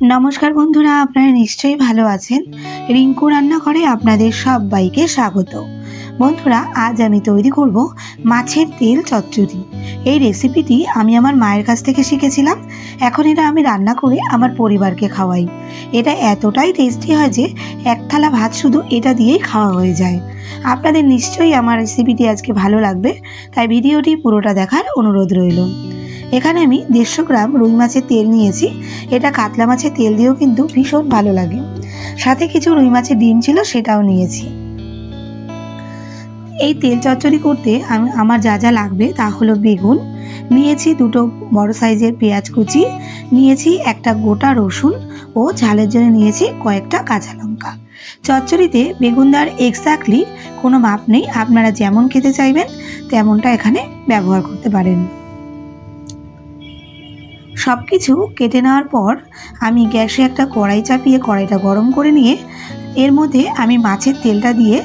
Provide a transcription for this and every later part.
নমস্কার বন্ধুরা, আপনারা নিশ্চয়ই ভালো আছেন। রিঙ্কু রান্নাঘরে আপনাদের সবাইকে স্বাগত। বন্ধুরা, আজ আমি তৈরি করব মাছের তেল চচ্চড়ি। এই রেসিপিটি আমি আমার মায়ের কাছ থেকে শিখেছিলাম। এখন এটা আমি রান্না করে আমার পরিবারকে খাওয়াই। এটা এতটাই টেস্টি হয় যে এক থালা ভাত শুধু এটা দিয়েই খাওয়া হয়ে যায়। আপনাদের নিশ্চয়ই আমার রেসিপিটি আজকে ভালো লাগবে, তাই ভিডিওটি পুরোটা দেখার অনুরোধ রইল। এখানে আমি দেড়শো গ্রাম রুই মাছের তেল নিয়েছি। এটা কাতলা মাছের তেল দিয়েও কিন্তু ভীষণ ভালো লাগে। সাথে কিছু রুই মাছের ডিম ছিল, সেটাও নিয়েছি। এই তেল চচ্চড়ি করতে আমি, আমার যা যা লাগবে তা হলো বেগুন, নিয়েছি দুটো বড় সাইজের পেঁয়াজ কুচি, নিয়েছি একটা গোটা রসুন ও ঝালের জন্য নিয়েছি কয়েকটা কাঁচা লঙ্কা। চচ্চড়িতে বেগুন দেওয়ার এক্স্যাক্টলি কোনো মাপ নেই, আপনারা যেমন খেতে চাইবেন, তেমনটা এখানে ব্যবহার করতে পারেন। সব কিছু কেটে নেওয়ার পর আমি গ্যাসে একটা কড়াই চাপিয়ে কড়াইটা গরম করে নিয়ে এর মধ্যে আমি মাছের তেলটা দিয়ে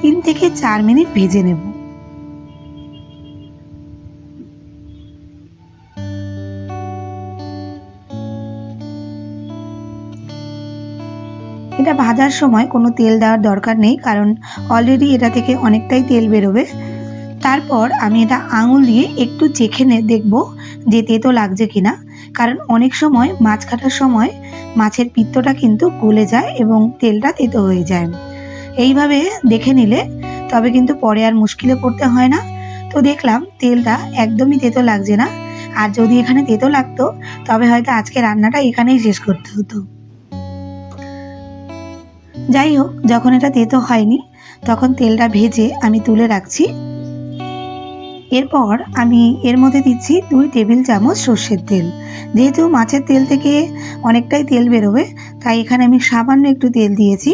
তিন থেকে চার মিনিট ভেজে নেব। এটা ভাজার সময় কোনো তেল দেওয়ার দরকার নেই, কারণ অলরেডি এটা থেকে অনেকটাই তেল বেরোবে। তারপর আমি এটা আঙুল দিয়ে একটু চেখে দেখব যে তেতো লাগছে কিনা। কারণ অনেক সময় মাছ কাটার সময় মাছের পিত্তটা কিন্তু গলে যায় এবং তেলটা তেতো হয়ে যায়। এইভাবে দেখে নিলে তবে কিন্তু পরে আর মুশকিলে পড়তে হয় না। তো দেখলাম তেলটা একদমই তেতো লাগছে না। আর যদি এখানে তেতো লাগতো, তবে হয়তো আজকে রান্নাটা এখানেই শেষ করতে হতো। যাই হোক, যখন এটা তেতো হয়নি, তখন তেলটা ভেজে আমি তুলে রাখছি। এরপর আমি এর মধ্যে দিচ্ছি দুই টেবিল চামচ সর্ষের তেল। যেহেতু মাছের তেল থেকে অনেকটাই তেল বেরোবে, তাই এখানে আমি সামান্য একটু তেল দিয়েছি।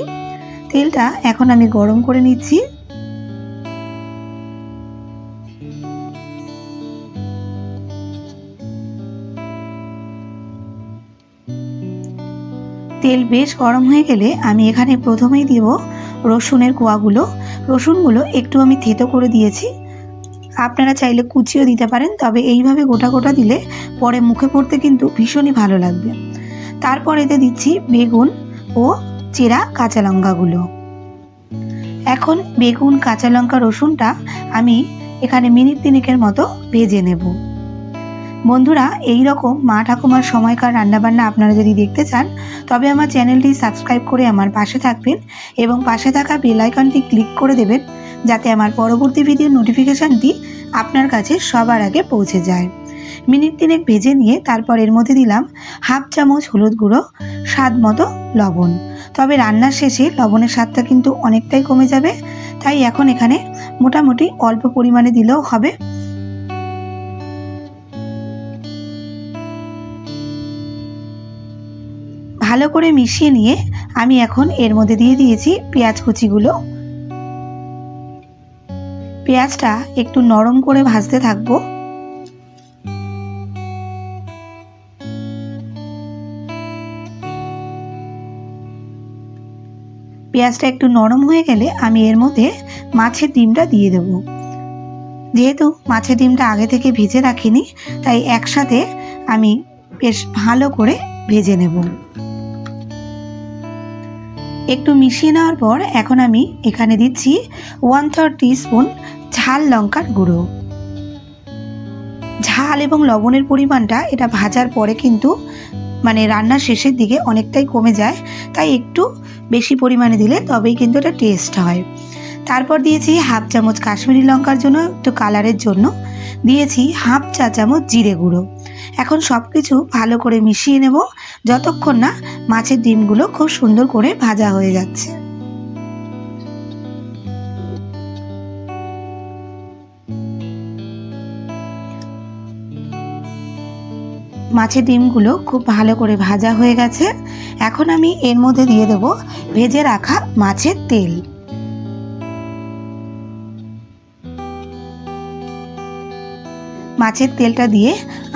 তেলটা এখন আমি গরম করে নিচ্ছি। তেল বেশ গরম হয়ে গেলে আমি এখানে প্রথমেই দিব রসুনের কোয়াগুলো। রসুনগুলো একটু আমি থেতো করে দিয়েছি। আপনারা চাইলে কুচিও দিতে পারেন, তবে এইভাবে গোটা গোটা দিলে পরে মুখে পড়তে কিন্তু ভীষণই ভালো লাগবে। তারপর এতে দিচ্ছি বেগুন ও চেরা কাঁচা লঙ্কাগুলো। এখন বেগুন, কাঁচা লঙ্কা, রসুনটা আমি এখানে মিনিট তিনেকের মতো ভেজে নেব। বন্ধুরা এই রকম মা ঠাকুমার সময়কার রান্নাবান্না আপনারা যদি দেখতে চান, তবে আমার চ্যানেলটি সাবস্ক্রাইব করে আমার পাশে থাকবেন এবং পাশে থাকা বেল আইকনটি ক্লিক করে দেবেন, যাতে আমার পরবর্তী ভিডিওর নোটিফিকেশানটি আপনার কাছে সবার আগে পৌঁছে যায়। মিনিট তিনেক ভেজে নিয়ে তারপর এর মধ্যে দিলাম হাফ চামচ হলুদ গুঁড়ো, স্বাদ মতো লবণ। তবে রান্নার শেষে লবণের স্বাদটা কিন্তু অনেকটাই কমে যাবে, তাই এখন এখানে মোটামুটি অল্প পরিমাণে দিলেও হবে। ভালো করে মিশিয়ে নিয়ে আমি এখন এর মধ্যে দিয়ে দিয়েছি পেঁয়াজ কুচিগুলো। পেঁয়াজটা একটু নরম করে ভাজতে থাকব। পেঁয়াজটা একটু নরম হয়ে গেলে আমি এর মধ্যে মাছের ডিমটা দিয়ে দেব। যেহেতু মাছের ডিমটা আগে থেকে ভেজে রাখিনি, তাই একসাথে আমি বেশ ভালো করে ভেজে নেব। একটু মিশিয়ে নেওয়ার পর এখন আমি এখানে দিচ্ছি ওয়ান থার্ড স্পুন ঝাল লঙ্কার গুঁড়ো। ঝাল এবং লবণের পরিমাণটা এটা ভাজার পরে কিন্তু মানে রান্নার শেষের দিকে অনেকটাই কমে যায়, তাই একটু বেশি পরিমাণে দিলে তবেই কিন্তু এটা টেস্ট হয়। তারপর দিয়েছি হাফ চামচ কাশ্মীরি লঙ্কার জন্য একটু কালারের জন্য। দিয়েছি হাফ চা চামচ জিরে গুঁড়ো। এখন সব কিছু ভালো করে মিশিয়ে নেব। যতক্ষণ না মাছের ডিমগুলো খুব সুন্দর করে ভাজা হয়ে যাচ্ছে। মাছের ডিমগুলো খুব ভালো করে ভাজা হয়ে গেছে। এখন আমি এর মধ্যে দিয়ে দেব ভেজে রাখা মাছের তেল। মাছের তেলটা দিয়ে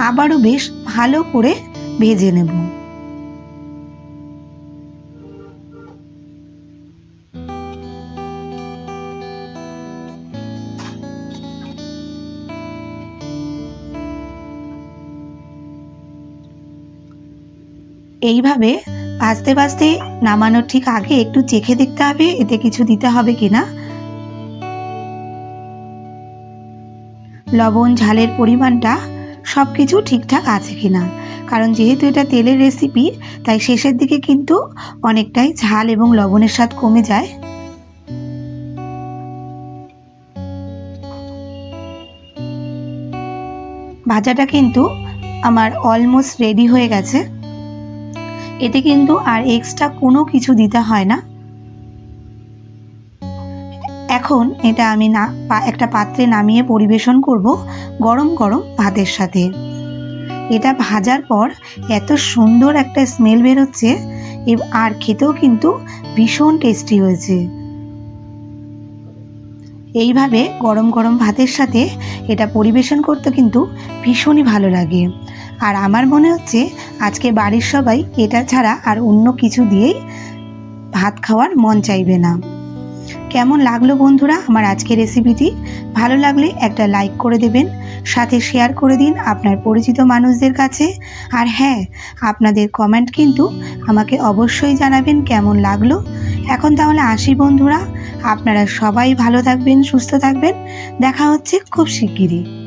আবারও বেশ ভালো করে ভেজে নেব। এইভাবে ভাজতে ভাজতে নামানোর ঠিক আগে একটু চেখে দেখতে হবে এতে কিছু দিতে হবে কিনা। লবণ, ঝালের পরিমাণটা সব কিছু ঠিকঠাক আছে কিনা। কারণ যেহেতু এটা তেলের রেসিপি তাই শেষের দিকে কিন্তু অনেকটাই ঝাল এবং লবণের স্বাদ কমে যায়। ভাজাটা কিন্তু আমার অলমোস্ট রেডি হয়ে গেছে। এতে কিন্তু আর এক্সট্রা কোনো কিছু দিতে হয় না। এখন এটা আমি না একটা পাত্রে নামিয়ে পরিবেশন করব গরম গরম ভাতের সাথে। এটা ভাজার পর এত সুন্দর একটা স্মেল বেরোচ্ছে আর খেতেও কিন্তু ভীষণ টেস্টি হয়েছে। এইভাবে গরম গরম ভাতের সাথে এটা পরিবেশন করতে কিন্তু ভীষণই ভালো লাগে। আর আমার মনে হচ্ছে আজকে বাড়ির সবাই এটা ছাড়া আর অন্য কিছু দিয়েই ভাত খাওয়ার মন চাইবে না। কেমন লাগল বন্ধুরা আমার আজকের রেসিপিটি ভালো লাগলে একটা লাইক করে দেবেন, সাথে শেয়ার করে দিন আপনার পরিচিত মানুষদের কাছে। আর হ্যাঁ আপনাদের কমেন্ট কিন্তু আমাকে অবশ্যই জানাবেন কেমন লাগল। এখন তাহলে আসি বন্ধুরা, আপনারা সবাই ভালো থাকবেন, সুস্থ থাকবেন। দেখা হচ্ছে খুব শিগগিরই।